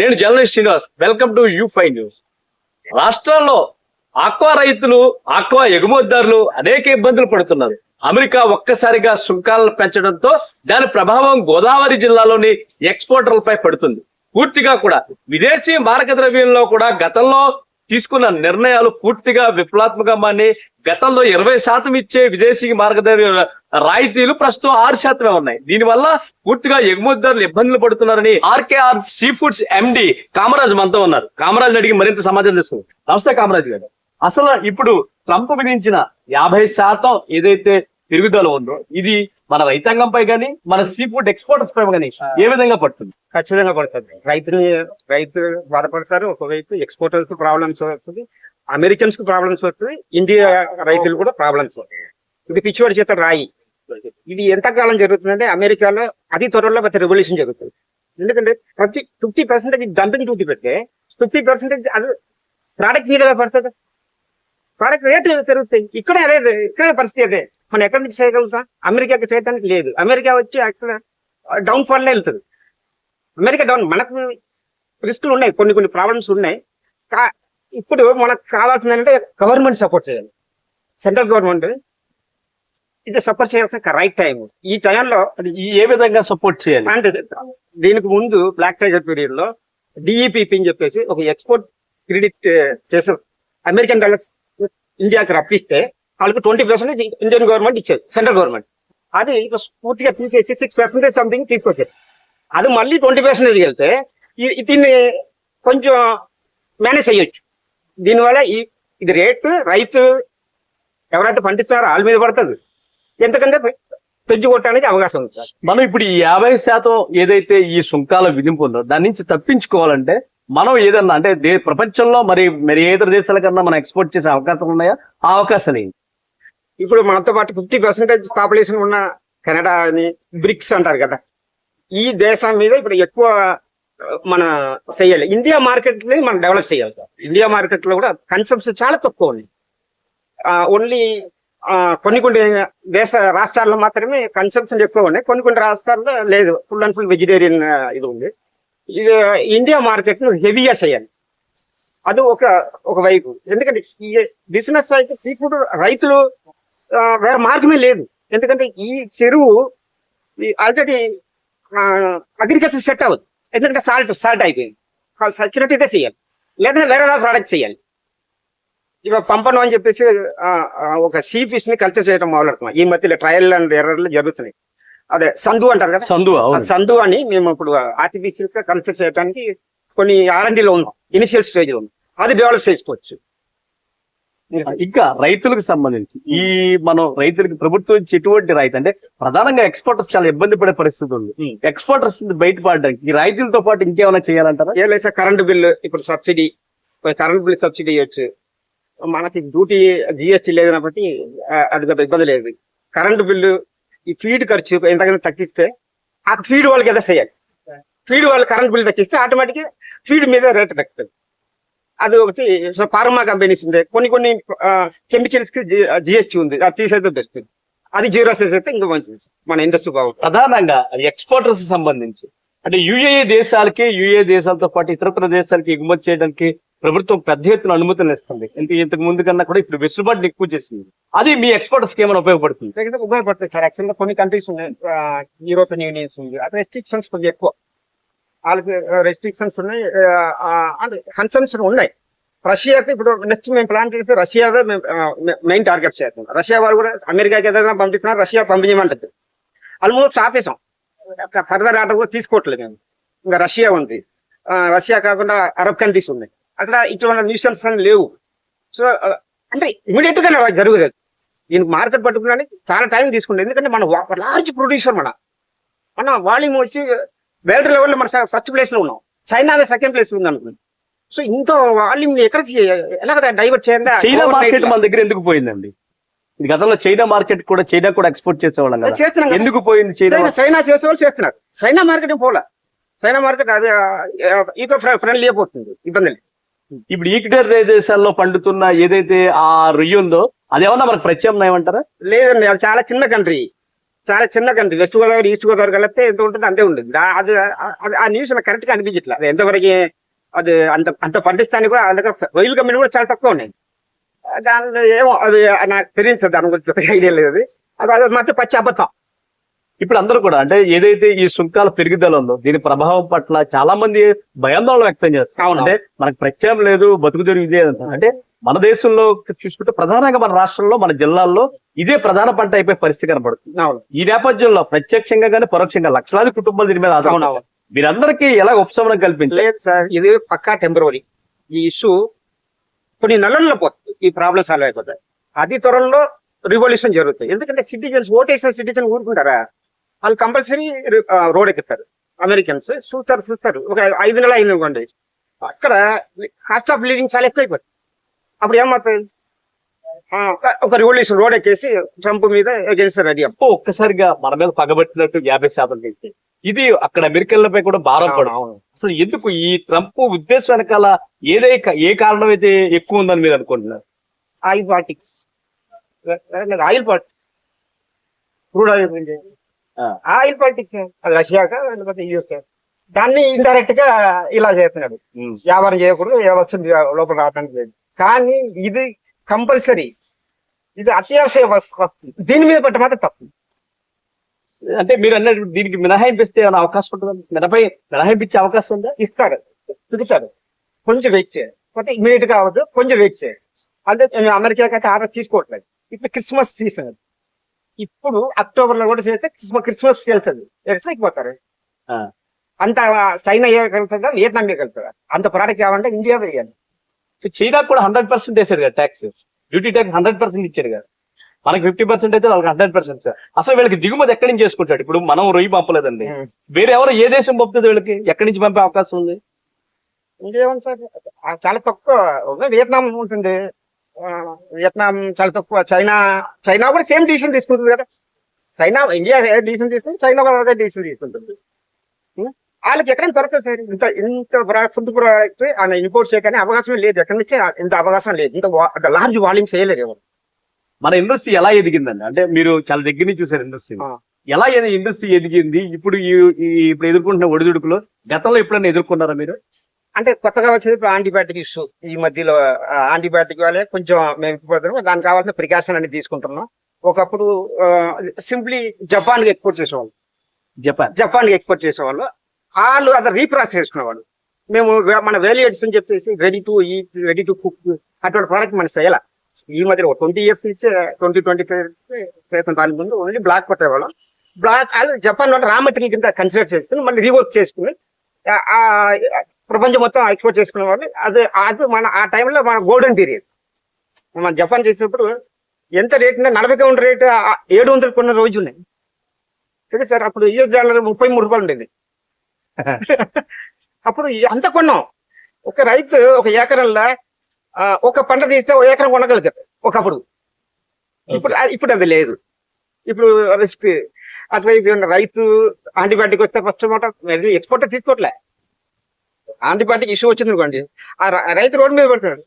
నేను journalist Srinivas. Welcome to U five news. రాష్ట్రంలో aqua రైతులు ఆక్వా ఎగుమతిదారులు అనేక ఇబ్బందులు పడుతున్నారు. అమెరికా ఒక్కసారిగా సుంకాలను పెంచడంతో దాని ప్రభావం గోదావరి జిల్లాలోని ఎక్స్పోర్టర్లపై పడుతుంది. పూర్తిగా కూడా విదేశీ మారక ద్రవ్యంలో కూడా గతంలో తీసుకున్న నిర్ణయాలు పూర్తిగా విప్లవాత్మకమని గతంలో ఇరవై శాతం ఇచ్చే విదేశీ మార్గదర్శ రాయితీలు ప్రస్తుతం ఆరు శాతమే ఉన్నాయి. దీనివల్ల పూర్తిగా ఎగుమతిదారులు ఇబ్బందులు పడుతున్నారని RKR sea foods MD Kamaraj మనతో ఉన్నారు. కామరాజ్ అడిగి మరింత సమాచారం తీసుకుందాం నమస్తే కామరాజ్ గారు. అసలు ఇప్పుడు ట్రంప్ విధించిన యాభై శాతం ఏదైతే పెరుగుదల ఉందో ఇది మన రైతాంగంపై గానీ మన సీ ఫుడ్ ఎక్స్పోర్టర్స్ పై గానీ ఏ విధంగా పడుతుంది? ఖచ్చితంగా పడుతుంది. రైతులు రైతు బాధపడతారు. ఒకవైపు ఎక్స్పోర్టర్స్ ప్రాబ్లమ్స్ వస్తుంది. అమెరికన్స్కు ప్రాబ్లమ్స్ వస్తుంది. ఇండియా రైతులు కూడా ప్రాబ్లమ్స్ వస్తాయి. ఇది పిచ్చివాడి చేత రాయి. ఇది ఎంతకాలం జరుగుతుందంటే అమెరికాలో అతి త్వరలో పెద్ద రెవల్యూషన్ జరుగుతుంది. ఎందుకంటే ప్రతి ఫిఫ్టీ పర్సెంటేజ్ డంపింగ్ డ్యూటీ పెడితే ఫిఫ్టీ పర్సెంటేజ్ అది ప్రోడక్ట్ మీద పడుతుంది. ప్రోడక్ట్ రేట్ పెరుగుతాయి. ఇక్కడే అదే ఇక్కడే పరిస్థితి అదే. మనం ఎక్కడి నుంచి చేయగలుగుతాం అమెరికాకి చేయడానికి లేదు. అమెరికా వచ్చి అక్కడ డౌన్ ఫాల్ వెళ్తుంది. అమెరికా డౌన్ మనకు రిస్కులు ఉన్నాయి. కొన్ని కొన్ని ప్రాబ్లమ్స్ ఉన్నాయి. కా- ఇప్పుడు మనకు కావాల్సిందంటే గవర్నమెంట్ సపోర్ట్ చేయాలి. సెంట్రల్ గవర్నమెంట్ ఇది సపోర్ట్ చేయాల్సిన రైట్ టైం ఈ టైంలో ఏ విధంగా సపోర్ట్ చేయాలి? అంటే దీనికి ముందు బ్లాక్ టైగర్ పీరియడ్లో డిఈపిపి అని చెప్పేసి ఒక ఎక్స్పోర్ట్ క్రెడిట్ చేసారు అమెరికన్ డాలర్స్ ఇండియాకి రప్పిస్తే వాళ్ళకి ట్వంటీ పర్సెంటేజ్ ఇండియన్ గవర్నమెంట్ ఇచ్చేది సెంట్రల్ గవర్నమెంట్ అది ఇప్పుడు పూర్తిగా తీసేసి సిక్స్ పర్సెంటేజ్ సంథింగ్ తీసుకొచ్చారు అది మళ్ళీ ట్వంటీ పర్సెంటేజ్ వెళ్తే ఈ- దీన్ని కొంచెం మేనేజ్ చేయొచ్చు. దీనివల్ల ఈ ఇది రేట్ రైతు ఎవరైతే పండిస్తున్నారో వాళ్ళ మీద పడుతుంది. ఎంతకంటే పెంచు కొట్టడానికి అవకాశం ఉంది సార్. మనం ఇప్పుడు ఈ యాభై శాతం ఏదైతే ఈ సుంకాల విధింపు ఉందో దాని నుంచి తప్పించుకోవాలంటే మనం ఏదన్నా అంటే దే- ప్రపంచంలో మరి మరి ఏ ఇతర దేశాల కన్నా మనం ఎక్స్పోర్ట్ చేసే అవకాశాలు ఉన్నాయా? ఆ అవకాశాలు ఏంటి ఇప్పుడు మనతో పాటు ఫిఫ్టీ పర్సెంటేజ్ పాపులేషన్ ఉన్న కెనడా అని బ్రిక్స్ అంటారు కదా. ఈ దేశం మీద ఇప్పుడు ఎక్కువ మన చేయాలి. ఇండియా మార్కెట్ని మనం డెవలప్ చేయాలి సార్. ఇండియా మార్కెట్లో కూడా కన్సంప్షన్ చాలా తక్కువ ఉంది ఓన్లీ కొన్ని కొన్ని దేశ రాష్ట్రాల్లో మాత్రమే కన్సంప్షన్ ఎక్కువ ఉన్నాయి. కొన్ని కొన్ని రాష్ట్రాల్లో లేదు. ఫుల్ అండ్ ఫుల్ వెజిటేరియన్ ఇది ఉంది. ఇది ఇండియా మార్కెట్ను హెవీగా చేయాలి. అది ఒక ఒక వైపు. ఎందుకంటే ఈ బిజినెస్ అయితే సీ ఫుడ్ రైతులు వేరే మార్గమే లేదు. ఎందుకంటే ఈ చెరువు ఆల్రెడీ అగ్రికల్చర్ సెట్ అవ్వదు. ఎందుకంటే సాల్ట్ సాల్ట్ అయిపోయింది. సచ్చినట్టు ఇదే చేయాలి. లేదా వేరే ప్రోడక్ట్ చేయాలి. ఇక పంపను అని చెప్పేసి ఒక సీ ఫిష్ని కల్చర్ చేయడం మొదలెడుతున్నాం ఈ మధ్యలో ట్రయల్ అండ్ ఎర్రర్లు జరుగుతున్నాయి. అదే సందు అంటారు కదా? సందు సందు అని మేము ఇప్పుడు ఆర్టిఫిషియల్గా కల్చర్ చేయడానికి కొన్ని R&D లో ఉన్నాం. ఇనిషియల్ స్టేజ్లో ఉన్నాం. అది డెవలప్ చేసుకోవచ్చు. ఇంకా రైతులకు సంబంధించి ఈ మనం రైతులకు ప్రభుత్వం నుంచి ఎటువంటి రైతు అంటే ప్రధానంగా ఎక్స్పోర్టర్స్ చాలా ఇబ్బంది పడే పరిస్థితి ఉంది. Hmm. ఎక్స్పోర్టర్స్ బయటపడడానికి ఈ రైతులతో పాటు ఇంకేమైనా చేయాలంటారా? ఏ లేదు సార్ కరెంట్ బిల్లు ఇప్పుడు సబ్సిడీ కరెంట్ బిల్ సబ్సిడీ ఇవ్వచ్చు. మనకి డ్యూటీ జిఎస్టీ లేదు కాబట్టి అది పెద్ద ఇబ్బంది లేదు. కరెంట్ బిల్లు ఈ ఫీడ్ ఖర్చు ఎంతకైనా తగ్గిస్తే ఆ ఫీడ్ వాళ్ళకి ఏదో చేయాలి. ఫీడ్ వాళ్ళు కరెంట్ బిల్ తగ్గిస్తే ఆటోమేటిక్ ఫీడ్ మీద రేట్ తగ్గుతుంది. అది ఒకటి సో ఫార్మా కంపెనీస్ ఉంది. కొన్ని కొన్ని కెమికల్స్కి జిఎస్టీ ఉంది. అది తీసేది బెస్ట్ అది జీరో చేసేస్తే ఇంకా మంచిది. మన ఇండస్ట్రీ బాగుంటుంది ప్రధానంగా ఎక్స్పోర్టర్స్ సంబంధించి. అంటే యుఏఏ దేశాలకి యుఏ దేశాలతో పాటు ఇతరత్ర దేశాలకి ఎగుమతి చేయడానికి ప్రభుత్వం పెద్ద ఎత్తున అనుమతులు ఇస్తుంది. ఇంత ఇంతకు ముందు కన్నా కూడా ఇప్పుడు వెసులుబాటుని ఎక్కువ చేసింది. అది మీ ఎక్స్పోర్టర్స్కి ఏమైనా ఉపయోగపడుతుంది? ఉపయోగపడుతుంది సార్ యాక్చువల్గా కొన్ని కంట్రీస్ ఉన్నాయి. యూరోపియన్ యూనియన్స్ ఉంది. అక్కడ రెస్ట్రిక్షన్స్ కొంచెం ఎక్కువ. వాళ్ళకి రెస్ట్రిక్షన్స్ ఉన్నాయి. అంటే కన్సంప్షన్ ఉన్నాయి. రష్యాకి ఇప్పుడు నెక్స్ట్ మేము ప్లాన్ చేస్తే రష్యావే మెయిన్ టార్గెట్ చేస్తున్నాం రష్యా వాళ్ళు కూడా అమెరికాకి ఏదైనా పంపిస్తున్నారు రష్యా పంపించమంటది. ఆల్మోస్ట్ ఆపేసాం ఫర్దర్ ఆర్డర్ కూడా తీసుకోవట్లేదు మేము. ఇంకా రష్యా ఉంది. రష్యా కాకుండా అరబ్ కంట్రీస్ ఉన్నాయి. అక్కడ ఇటువంటి న్యూసెన్స్ అని లేవు. సో అంటే ఇమీడియట్గా జరుగుతుంది. దీనికి మార్కెట్ పట్టుకున్నానికి చాలా టైం తీసుకుంటుంది. ఎందుకంటే మన లార్జ్ ప్రొడ్యూసర్ మన. మన వాల్యూమ్ వచ్చి వరల్డ్ లెవెల్లో మన ఫస్ట్ ప్లేస్లో ఉన్నాం. చైనా సెకండ్ ప్లేస్ ఉంది అనుకుంది. సో ఇంత వాల్యూమ్ ఎక్కడ ఎలా డైవర్ట్ చేయాలి చైనా మార్కెట్ మన దగ్గర ఎందుకు పోయిందండి? ఇది గతంలో చైనా మార్కెట్ కూడా చైనా కూడా ఎక్స్పోర్ట్ చేసేవాళ్ళం చేస్తున్నాం. ఎందుకు పోయింది చైనా చైనా చైనా చేసే వాళ్ళు చేస్తున్నారు. చైనా మార్కెట్ పోలా? చైనా మార్కెట్ అది ఈకో ఫ్రెండ్లీ అయిపోతుంది ఇబ్బంది ఇప్పుడు ఈక్వటర్ దేశాల్లో పండుతున్న ఏదైతే ఆ రొయ్య ఉందో అది ఏమన్నా మనకు ప్రత్యామ్నాయం అంటారా? లేదండి అది చాలా చిన్న కంట్రీ చాలా చిన్న country west Godavari east Godavari కలిపితే ఎంత ఉంటుంది అంతే ఉంటుంది అది ఆ న్యూస్ నాకు కరెక్ట్గా అనిపించట్లేదు అది ఎంతవరకు అది అంత అంత పండిస్తానికి కూడా అందులో రొయ్యల కంపెనీ కూడా చాలా తక్కువ ఉన్నాయి. దానిలో ఏమో అది నాకు తెలియదు సార్ దాని గురించి ఐడియా లేదు అది. అది మాత్రం పచ్చి అబద్ధం. ఇప్పుడు అందరూ కూడా అంటే ఏదైతే ఈ సుంకాల పెరుగుదల ఉందో దీని ప్రభావం పట్ల చాలా మంది భయాందోళన వ్యక్తం చేస్తారు. అంటే మనకు ప్రత్యాయం లేదు బతుకు అంటారు. అంటే మన దేశంలో చూసుకుంటే ప్రధానంగా మన రాష్ట్రంలో మన జిల్లాల్లో ఇదే ప్రధాన పంట అయిపోయే పరిస్థితి కనబడుతుంది ఈ నేపథ్యంలో ప్రత్యక్షంగా కానీ పరోక్షంగా లక్షలాది కుటుంబాలు దీని మీద ఆధారపడి అవును మీరందరికీ ఎలా ఉపశమనం కల్పించారు లేదు సార్ ఇది పక్కా టెంపరీ ఈ ఇష్యూ కొన్ని నెలల్లో పోతుంది ఈ ప్రాబ్లం సాల్వ్ అయిపోతాయి. అతి త్వరలో రివల్యూషన్ జరుగుతుంది ఎందుకంటే సిటిజన్స్ ఓటేసిన సిటిజన్ ఊరుకుంటారా? వాళ్ళు కంపల్సరీ రోడ్ ఎక్కుతారు. అమెరికన్స్ చూస్తారు చూస్తారు. ఒక ఐదు నెలలు అయింది అనుకోండి. అక్కడ కాస్ట్ ఆఫ్ లివింగ్ చాలా ఎక్కువైపోతుంది. అప్పుడు ఏమవుతుంది ఒక రివల్యూషన్ రోడ్ ఎక్కేసి ట్రంప్ మీద ఎగెన్స్ట్ రెడీ ఒక్కసారిగా మన మీద పగబట్టినట్టు యాభై శాతం ఇది అక్కడ అమెరికన్లపై కూడా భారం పడదు. అవును అసలు ఎందుకు ఈ ట్రంప్ ఉద్దేశం వెనకాల ఏదై ఏ కారణం అయితే ఎక్కువ ఉందని మీరు అనుకుంటున్నారు? Oil పార్టిక్స్ oil party crude oil. Oil politics అది రష్యాకా లేకపోతే యూఎస్ దాన్ని ఇండైరెక్ట్గా ఇలా చేస్తున్నాడు. వ్యాపారం చేయకూడదు ఏ వస్తువు లోపల రావడానికి లేదు. కానీ ఇది కంపల్సరీ. ఇది వస్తువు. దీని మీద పెట్ట మాత్రం తప్పు. అంటే మీరు అన్నట్టు దీనికి మినహాయింపు ఇస్తే ఏమైనా అవకాశం ఉంటుందా? మినపై మినహాయింపు ఇచ్చే అవకాశం ఉందా? ఇస్తారు. చూపిస్తారు కొంచెం వెయిట్ చేయాలి. పోతే ఇమీడియట్గా అవ్వదు. కొంచెం వెయిట్ చేయాలి. అంటే మేము అమెరికాకి అయితే ఆర్డర్ తీసుకోవట్లేదు. ఇప్పుడు క్రిస్మస్ సీజన్ ఇప్పుడు అక్టోబర్లో కూడా చేస్తే క్రిస్మస్ క్రిస్మస్ వెళ్తుంది. ఎక్కడికి పోతారు. అంత చైనా వెళ్తుందా వియట్నాం వెళ్తుందా అంత ప్రోడక్ట్ కావాలంటే ఇండియా వేయాలి సో చైనా కూడా హండ్రెడ్ పర్సెంట్ వేసాడు కదా tax duty tax hundred percent ఇచ్చాడు కదా. మనకి ఫిఫ్టీ పర్సెంట్ అయితే వాళ్ళకి హండ్రెడ్ పర్సెంట్ అసలు వీళ్ళకి దిగుమతి ఎక్కడి నుంచి చేసుకుంటాడు? ఇప్పుడు మనం రొయ్యి పంపలేదండి. వేరే ఎవరు ఏ దేశం పంపుతుంది వీళ్ళకి? ఎక్కడి నుంచి పంపే అవకాశం ఉంది? ఇంకేముంది సార్? చాలా తక్కువ. ఒక వియట్నాం ఉంటుంది. ఆ, వియట్నాం చాలా తక్కువ. చైనా చైనా కూడా సేమ్ డిసిషన్ తీసుకుంటుంది కదా. చైనా ఇండియా డిసిషన్ తీసుకుంటుంది చైనా కూడా అదే డిసిషన్ తీసుకుంటుంది? వాళ్ళకి ఎక్కడైనా దొరకదు సార్. ఇంత ఇంత ఫుడ్ ప్రోడక్ట్ ఆయన ఇంపోర్ట్ చేయడానికి అవకాశం లేదు. ఎక్కడి నుంచి ఇంత అవకాశం లేదు. ఇంత లార్జ్ వాల్యూమ్ చేయలేరు ఎవరు. మన ఇండస్ట్రీ ఎలా ఎదిగిందండి? అంటే మీరు చాలా దగ్గర నుంచి చూసారు ఇండస్ట్రీ. ఎలా ఇండస్ట్రీ ఎదిగింది? ఇప్పుడు ఇప్పుడు ఎదుర్కొంటున్న ఒడిదుడుకులు గతంలో ఎప్పుడైనా ఎదుర్కొన్నారా మీరు? అంటే కొత్తగా వచ్చేది ఇప్పుడు యాంటీబయాటిక్ ఇష్యూ. ఈ మధ్యలో యాంటీబయాటిక్ వల్లే కొంచెం మేము ఇప్పుడుపోతున్నాం. దానికి కావాల్సిన ప్రికాషన్ అన్ని తీసుకుంటున్నాం. ఒకప్పుడు సింప్లీ జపాన్కి ఎక్స్పోర్ట్ చేసేవాళ్ళు. జపాన్. జపాన్కి ఎక్స్పోర్ట్ చేసేవాళ్ళు. వాళ్ళు అది రీప్రాసెస్ చేసుకునేవాళ్ళు మేము మన వేలియేట్స్ అని చెప్పేసి రెడీ టు ఈ రెడీ టు కుక్ అటువంటి ప్రోడక్ట్ మన చేయాల ఈ మధ్య ట్వంటీ ఇయర్స్ నుంచి ట్వంటీ ట్వంటీ ఫైవ్ ఇయర్స్ దాని ముందు ఓన్లీ బ్లాక్ కొట్టేవాళ్ళం బ్లాక్ అది జపాన్లో రా మెటీరియల్ కింద కన్సిడర్ చేసుకుని మళ్ళీ రీవర్క్ చేసుకుని ప్రపంచం మొత్తం ఎక్స్పోర్ట్ చేసుకునే వాళ్ళు. అది అది మన ఆ టైంలో మన గోల్డెన్ పీరియడ్ మన జపాన్ చేసినప్పుడు ఎంత రేట్ ఉందో నలభై కౌంటర్ రేట్ ఏడు వందలు కొన్న రోజు ఉన్నాయి. కదా సార్? అప్పుడు యూఎస్ డాలర్ ముప్పై మూడు రూపాయలు ఉండేది. అప్పుడు అంత కొన్నాం. ఒక రైతు ఒక ఎకరంలో ఒక పంట తీస్తే ఒక ఎకరం కొనగలుగుతారు ఒకప్పుడు. ఇప్పుడు ఇప్పుడు అది లేదు. ఇప్పుడు రిస్క్ అటువైపు రైతు యాంటీబయాటిక్ వస్తే ఫస్ట్ మాట ఎక్స్పోర్ట్ తీసుకోవట్లే యాంటీబయాటిక్ ఇష్యూ వచ్చింది అనుకోండి ఆ రైతు రోడ్డు మీద పడుతున్నాడు.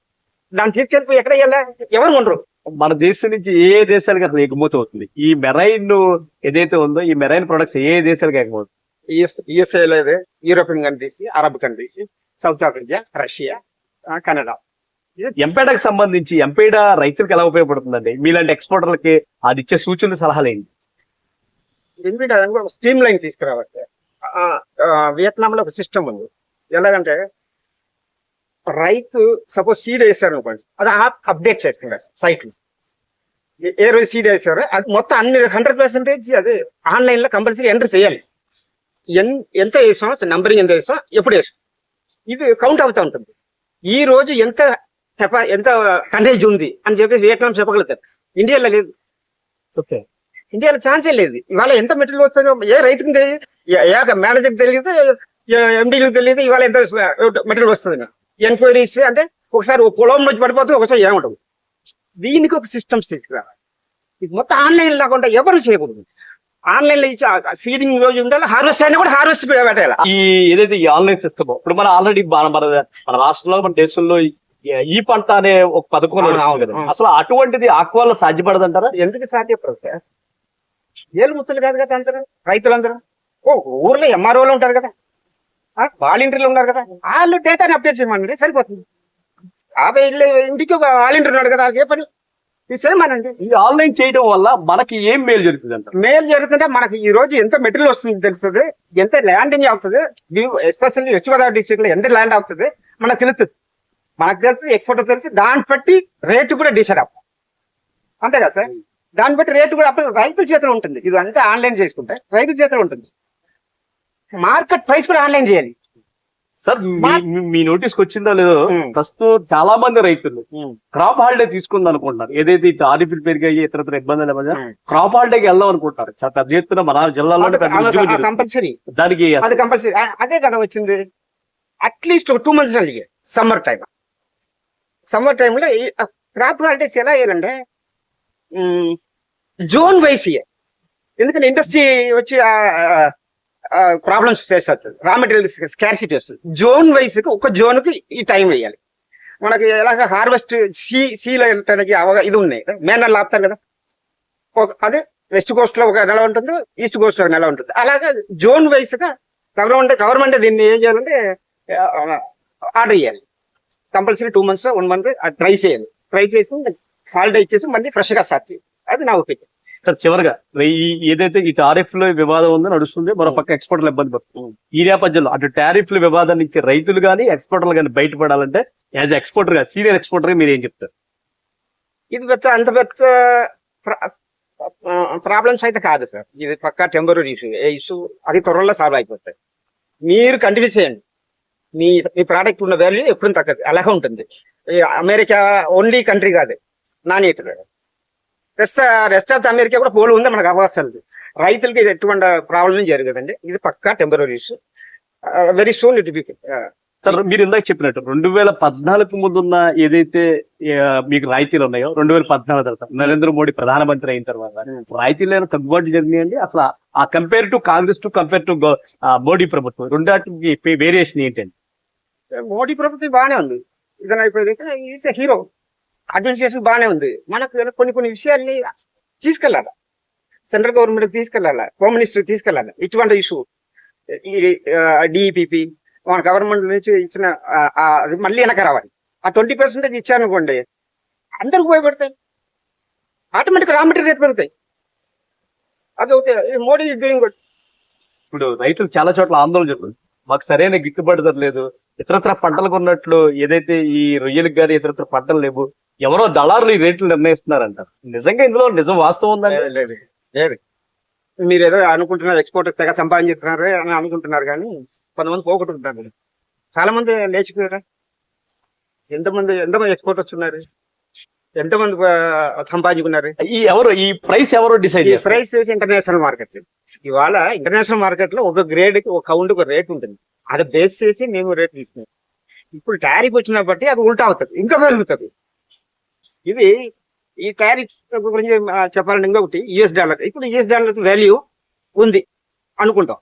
దాన్ని తీసుకెళ్ళిపోయి ఎక్కడ వెళ్ళా ఎవరు ఉండరు మన దేశం నుంచి ఏ దేశాలకు అసలు ఎగుమతి అవుతుంది. ఈ మెరైన్ ఏదైతే ఉందో ఈ మెరైన్ ప్రొడక్ట్స్ ఏ ఏ దేశాలకు ఎగుమతి లేదు European countries Arab countries South Africa Russia Canada. ఎంపేడకు సంబంధించి ఎంపేడ రైతులకు ఎలా ఉపయోగపడుతుందండి? మీలాంటి ఎక్స్పోర్టర్లకి అది ఇచ్చే సూచనలు సలహాలు ఏంటి? స్ట్రీమ్ లైన్ తీసుకురావాలి ఆ, వియత్నాంలో ఒక సిస్టమ్ ఉంది. ఎలాగంటే రైతు సపోజ్ సీడ్ వేసారు అనుకోండి అది అప్డేట్ చేసుకున్నారు సైట్ ఏ రోజు సీడ్ వేసారో అది మొత్తం అన్ని హండ్రెడ్ పర్సెంటేజ్ అది ఆన్లైన్లో కంపల్సరీ ఎంటర్ చేయాలి. ఎంత వేసాం నంబరింగ్ ఎంత వేసాం ఎప్పుడు వేసాం ఇది కౌంట్ అవుతా ఉంటుంది. ఈ రోజు ఎంత చెప్ప ఎంత టన్నేజ్ ఉంది అని చెప్పి వియట్నాం చెప్పగలుగుతారు. ఇండియాలో లేదు. ఓకే. ఇండియాలో ఛాన్సే లేదు. ఇవాళ ఎంత మెటీరియల్ వస్తుందో ఏ రైతుకి తెలియదు ఏ- మేనేజర్కి తెలియదు ఎండీకి తెలియదు ఇవాళ ఎంత మెటీరియల్ వస్తుంది. ఎంక్వైరీస్ అంటే ఒకసారి ఒక పొలం నుంచి పడిపోతుంది ఒకసారి ఏముండదు దీనికి ఒక సిస్టమ్స్ తీసుకురావాలి. ఇది మొత్తం ఆన్లైన్ లేకుండా ఎవరు చేయకూడదు. ఆన్లైన్లో ఇచ్చి సీడింగ్ రోజు ఉండాలి హార్వెస్ట్ అయినా కూడా హార్వెస్ట్ పెట్టాలి. ఈ ఏదైతే ఈ ఆన్లైన్ సిస్టమ్ ఇప్పుడు మన ఆల్రెడీ మన మన రాష్ట్రంలో మన దేశంలో ఈ- పంట అనే ఒక పథకం. అసలు అటువంటిది ఆక్వాలో సాధ్యపడదంటారా? ఎందుకు సాధ్యపడదు ఏళ్ళు ముచ్చలు కాదు కదా అందరూ రైతులందరూ? ఓ ఊర్లో ఎంఆర్ఓలు ఉంటారు కదా. వాలంటీర్లు ఉన్నారు కదా. వాళ్ళు డేటాని అప్డేట్ చేయమనండి సరిపోతుంది. యాభై ఇంటికి ఒక వాలంటీర్ ఉన్నాడు కదా ఏ పని. తీసేయమనండి ఈ ఆన్లైన్ చేయడం వల్ల మనకి ఏం మేలు జరుగుతుంది అంట మేలు జరుగుతుంటే మనకి ఈ రోజు ఎంత మెటీరియల్ వస్తుంది తెలుస్తుంది? ఎంత ల్యాండింగ్ అవుతుంది? ఎస్పెషల్లీ వెస్ట్ గోదావరి డిస్ట్రిక్ట్లో ఎంత ల్యాండ్ అవుతుంది? మనకు తెలుస్తుంది. మనకు తెలుస్తుంది ఎక్స్పోర్ట్ తెలిసి దాన్ని బట్టి రేటు కూడా డిసైడ్ అవ్వాలి అంతే కదా సార్? దాన్ని బట్టి రేటు కూడా అప్పుడు రైతుల చేతిలో ఉంటుంది. ఇది అంతా ఆన్లైన్ చేసుకుంటే రైతుల చేతిలో ఉంటుంది. మార్కెట్ ప్రైస్ కూడా ఆన్లైన్ చేయాలి. సార్ మీ- నోటీస్కి వచ్చిందో లేదో. ప్రస్తుతం చాలా మంది రైతులు క్రాప్ హాలిడే తీసుకుందాం అనుకుంటున్నారు. ఏదైతే ఈ టారిఫ్లు పెరిగాయి ఇతర ఇబ్బందులు ఏమన్నా ఉమ్. క్రాప్ హాలిడేకి వెళ్దాం అనుకుంటారు పెద్ద ఎత్తున మన జిల్లాలో దానికి అది కంపల్సరీ అదే కదా వచ్చింది. అట్లీస్ట్ ఒక two months summer time summer టైంలో క్రాప్ హాలిడేస్ ఎలా వేయాలంటే జోన్ వైస్ ఎందుకంటే ఇండస్ట్రీ వచ్చి ప్రాబ్లమ్స్ ఫేస్ అవుతుంది. రా మెటీరియల్స్ స్కార్సిటీ వస్తుంది. జోన్ వైస్కి ఒక జోన్కి ఈ టైం వేయాలి. మనకి ఎలాగ హార్వెస్ట్ సీ సీలో వెళ్ళటానికి అవగా ఇది ఉన్నాయి మేనర్లు ఆపుతారు కదా. ఒక అదే వెస్ట్ కోస్ట్లో ఒక నెల ఉంటుంది ఈస్ట్ కోస్ట్లో ఒక నెల ఉంటుంది. అలాగా జోన్ వైస్గా గవర్నమెంట్ గవర్నమెంట్ దీన్ని ఏం చేయాలంటే ఆర్డర్ చేయాలి. Compulsory two months one month try చేయాలి ట్రై చేసి హాలిడే ఇచ్చేసి మళ్ళీ ఫ్రెష్గా స్టార్ట్ చేయాలి అది నా ఒపీనియన్ సార్ చివరిగా ఈ ఏదైతే ఈ టారిఫ్లో వివాదం ఉందో నడుస్తుంది మరో పక్క ఎక్స్పోర్టర్లు ఇబ్బంది పడుతుంది ఈ నేపథ్యంలో అటు టారిఫ్ల వివాదం నుంచి రైతులు కానీ ఎక్స్పోర్టర్లు కానీ బయటపడాలంటే యాజ్ ఎక్స్పోర్టర్గా సీనియర్ ఎక్స్పోర్టర్గా మీరు ఏం చెప్తారు? ఇది పెద్ద అంత పెద్ద ప్రాబ్లమ్స్ అయితే కాదు సార్. ఇది పక్కా టెంపరీ ఇష్యూ ఏ ఇష్యూ అది త్వరలో సాల్వ్ అయిపోతాయి. మీరు కంటిన్యూ చేయండి. మీ మీ ప్రోడక్ట్ ఉన్న వాల్యూ ఎప్పుడు తగ్గదు. అలాగే ఉంటుంది. అమెరికా ఓన్లీ కంట్రీ కాదు. Non rest rest of America కూడా పోలు ఉంది మనకు అవకాశాలు. రైతులకి ఎటువంటి ప్రాబ్లం జరగదండి. ఇది పక్కా temporary issue very soon it be sir మీరు ఇందాక చెప్పినట్టు రెండు వేల పద్నాలుగు ముందున్న ఏదైతే ఆ, మీకు రాయితీలు ఉన్నాయో రెండు వేల పద్నాలుగు తర్వాత నరేంద్ర మోడీ ప్రధానమంత్రి అయిన తర్వాత రాయితీలు ఏమైనా తగ్గుబాటు జరిగినాయండి? అసలు ఆ compare to Congress to compare to Modi ప్రభుత్వం రెండాటికి వేరియేషన్ ఏంటండి? మోడీ ప్రభుత్వం బాగానే ఉంది. ఇదైనా ఇప్పుడు హీరో అడ్మినిస్ట్రేషన్ బాగానే ఉంది. మనకు కొన్ని కొన్ని విషయాల్ని తీసుకెళ్ళాలి. సెంట్రల్ గవర్నమెంట్ తీసుకెళ్ళాలి. హోమ్ మినిస్టర్ తీసుకెళ్ళాలి. ఇటువంటి ఇష్యూ. డిఈపిపి మన గవర్నమెంట్ నుంచి ఇచ్చిన అది మళ్ళీ వెనక రావాలి. ఆ ట్వంటీ పర్సెంటేజ్ ఇచ్చారనుకోండి అందరికి ఉపయోగపడతాయి. ఆటోమేటిక్ రా మెటీరియల్ రేట్ పెరుగుతాయి. అది ఒకటి మోడీ డూయింగ్ గుడ్. ఇప్పుడు రైతులు చాలా చోట్ల ఆందోళన జరుగుతుంది మాకు సరైన గిట్టుబాటు ధర లేదు. ఇతరత్ర పంటలకు ఉన్నట్లు ఏదైతే ఈ రొయ్యలకు కానీ ఇతరత్ర పంటలు లేవు. ఎవరో దళారులు ఈ రేట్లు నిర్ణయిస్తున్నారంటారు. నిజంగా ఇందులో నిజం వాస్తవం ఉందండి లేదు లేదు మీరు ఏదో అనుకుంటున్నారు ఎక్స్పోర్ట్ తెగ సంపాదించుతున్నారు అని అనుకుంటున్నారు కానీ కొంతమంది పోగొట్టుకుంటారు చాలా మంది లేచిపోయారా? ఎంతమంది ఎంతమంది ఎక్స్పోర్ట్ వస్తున్నారు? ఎంతమంది సంపాదించుకున్నారు? ఈ ఎవరు ఈ ప్రైస్ ఎవరు డిసైడ్ ప్రైస్ ఇంటర్నేషనల్ మార్కెట్ ఇవాళ ఇంటర్నేషనల్ మార్కెట్లో ఒక గ్రేడ్కి ఒక కౌంట్ ఒక రేట్ ఉంటుంది. అది బేస్ చేసి మేము రేట్ తీసుకున్నాం ఇప్పుడు టారిఫ్ వచ్చిన బట్టి అది ఉల్టా అవుతుంది ఇంకా పెరుగుతుంది. ఇది ఈ టారిఫ్ గురించి చెప్పాలంటే ఇంకొకటి యుఎస్ డాలర్ ఇప్పుడు యుఎస్ డాలర్ వాల్యూ ఉంది అనుకుంటాం.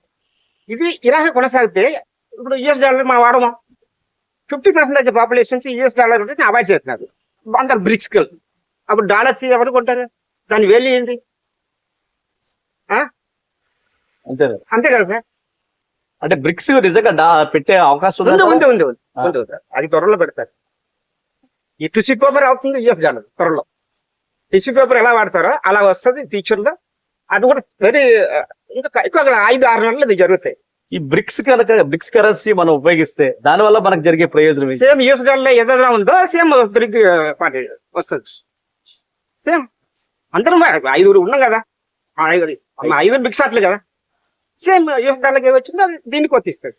ఇది ఇలాగ కొనసాగితే ఇప్పుడు యుఎస్ డాలర్ మనం వాడమా? Fifty percentage populations US dollar ఉంటే అవాయిడ్ చేస్తున్నారు. అందరు బ్రిక్స్ అప్పుడు డాలర్స్ ఎవరు కొంటారు? దాని వాల్యూ ఏంటి? అంతే అంతే కదా సార్. అంటే బ్రిక్స్ నిజంగా పెట్టే అవకాశం ఉంది? ఉందా? ఉంది ఉంది ఉంది. ఉంది, ఉంది. అది త్వరలో పెడతారు. ఈ టిష్యూ పేపర్ అవుతుంది యూఎఫ్ డాలర్ త్వరలో. టిష్యూ పేపర్ ఎలా వాడతారో అలా వస్తుంది ఫ్యూచర్లో. అది కూడా వెరీ ఇంకా ఎక్కువ ఐదు ఆరు నెలలు ఇది జరుగుతాయి. ఈ బ్రిక్స్ కనుక బ్రిక్స్ కరెన్సీ మనం ఉపయోగిస్తే దాని వల్ల మనకు జరిగే ప్రయోజనం సేమ్ యూఎస్ డాలర్ ఏదైనా ఉందో సేమ్ బ్రిక్ పార్టీ వస్తుంది. సేమ్ అందరం ఐదుగురు ఉన్నాం కదా. ఆ ఐదుగురు బ్రిక్స్ అట్లే కదా. సేమ్ యూఎఫ్ డాలర్కి వచ్చిందో దీనికి వర్తిస్తుంది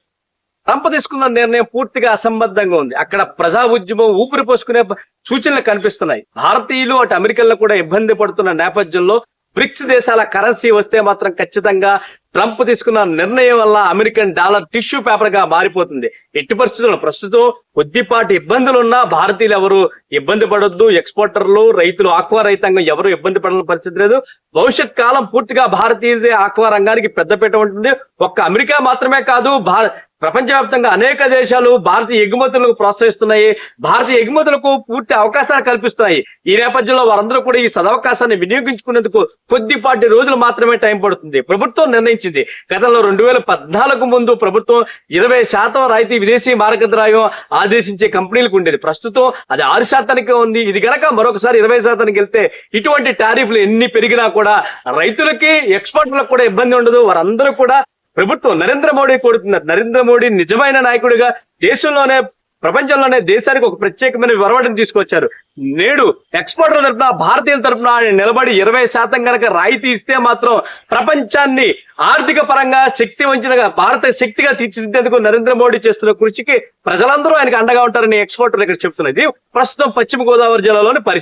ట్రంప్ తీసుకున్న నిర్ణయం పూర్తిగా అసంబద్ధంగా ఉంది. అక్కడ ప్రజా ఉద్యమం ఊపిరి పోసుకునే సూచనలు కనిపిస్తున్నాయి. భారతీయులు అటు అమెరికన్లు కూడా ఇబ్బంది పడుతున్న నేపథ్యంలో బ్రిక్స్ దేశాల కరెన్సీ వస్తే మాత్రం ఖచ్చితంగా ట్రంప్ తీసుకున్న నిర్ణయం వల్ల అమెరికన్ డాలర్ టిష్యూ పేపర్గా మారిపోతుంది. ఎట్టి పరిస్థితుల్లో ప్రస్తుతం కొద్దిపాటి ఇబ్బందులున్నా భారతీయులు ఎవరు ఇబ్బంది పడొద్దు. ఎక్స్పోర్టర్లు రైతులు ఆక్వా రైతాంగం ఎవరు ఇబ్బంది పడని పరిస్థితి లేదు. భవిష్యత్ కాలం పూర్తిగా భారతీయ ఆక్వా రంగానికి పెద్దపీట ఉంటుంది. ఒక్క అమెరికా మాత్రమే కాదు భారత్ ప్రపంచవ్యాప్తంగా అనేక దేశాలు భారతీయ ఎగుమతులకు ప్రోత్సహిస్తున్నాయి. భారతీయ ఎగుమతులకు పూర్తి అవకాశాలు కల్పిస్తున్నాయి. ఈ నేపథ్యంలో వారందరూ కూడా ఈ సదవకాశాన్ని వినియోగించుకునేందుకు కొద్దిపాటి రోజులు మాత్రమే టైం పడుతుంది. ప్రభుత్వం నిర్ణయించింది. గతంలో రెండు వేల పద్నాలుగు ముందు ప్రభుత్వం ఇరవై శాతం రాయితీ విదేశీ మార్గద్రాయం ఆదేశించే కంపెనీలకు ఉండేది. ప్రస్తుతం అది ఆరు శాతానికే ఉంది. ఇది గనక మరొకసారి ఇరవై శాతానికి వెళ్తే ఇటువంటి టారిఫ్లు ఎన్ని పెరిగినా కూడా రైతులకి ఎక్స్పోర్ట్లకు కూడా ఇబ్బంది ఉండదు. వారందరూ కూడా ప్రభుత్వం నరేంద్ర మోడీ కోరుతున్నారు. నరేంద్ర మోడీ నిజమైన నాయకుడిగా దేశంలోనే ప్రపంచంలోనే దేశానికి ఒక ప్రత్యేకమైన వివరణ తీసుకొచ్చారు. నేడు ఎక్స్పోర్టర్ తరపున భారతీయుల తరపున ఆయన నిలబడి ఇరవై శాతం గనక రాయితీ ఇస్తే మాత్రం ప్రపంచాన్ని ఆర్థిక పరంగా శక్తి వంచినగా భారత శక్తిగా తీర్చిదిద్దేందుకు నరేంద్ర మోడీ చేస్తున్న కృషికి ప్రజలందరూ ఆయనకు అండగా ఉంటారని ఎక్స్పోర్టర్ ఇక్కడ చెప్తున్నది ప్రస్తుతం పశ్చిమ గోదావరి జిల్లాలోని పరిస్థితి.